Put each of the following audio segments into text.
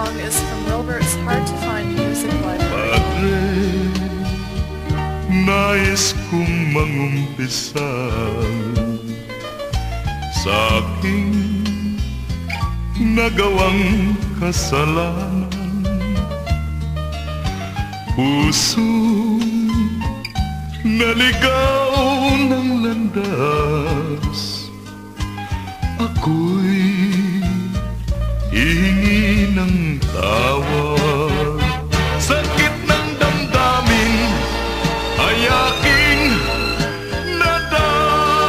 song is from Wilbur's Hard to Find Music Library. Padre, nais kong mangumpisa sa aking nagawang kasalanan. Puso naligaw ng landas, ako'y hihingi ng tawad. Sakit ng damdamin ay aking nadarama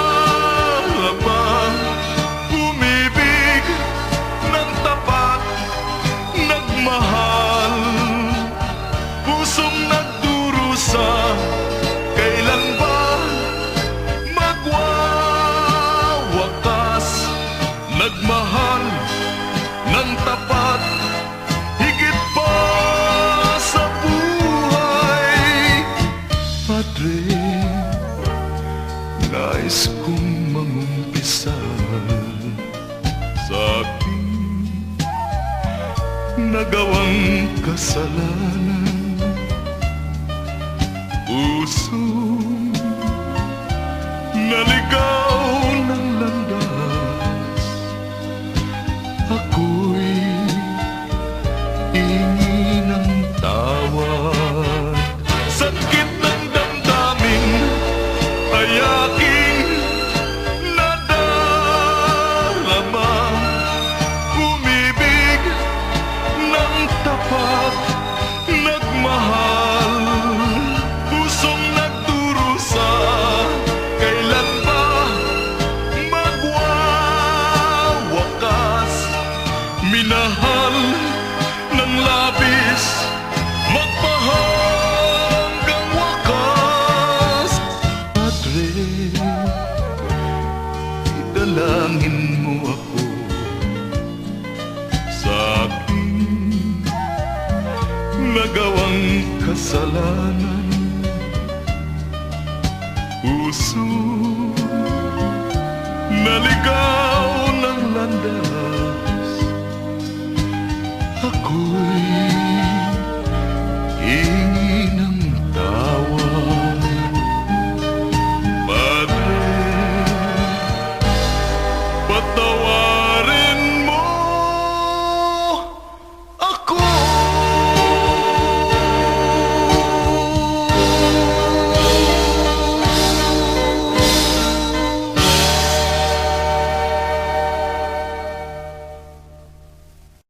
Umibig ng tapat, nagmahal nagawang kasalanan. Puso naligaw labis, magpahanggang wakas. Padre, mo ako sa aking nagawang kasalanan. Puso naligaw but the world.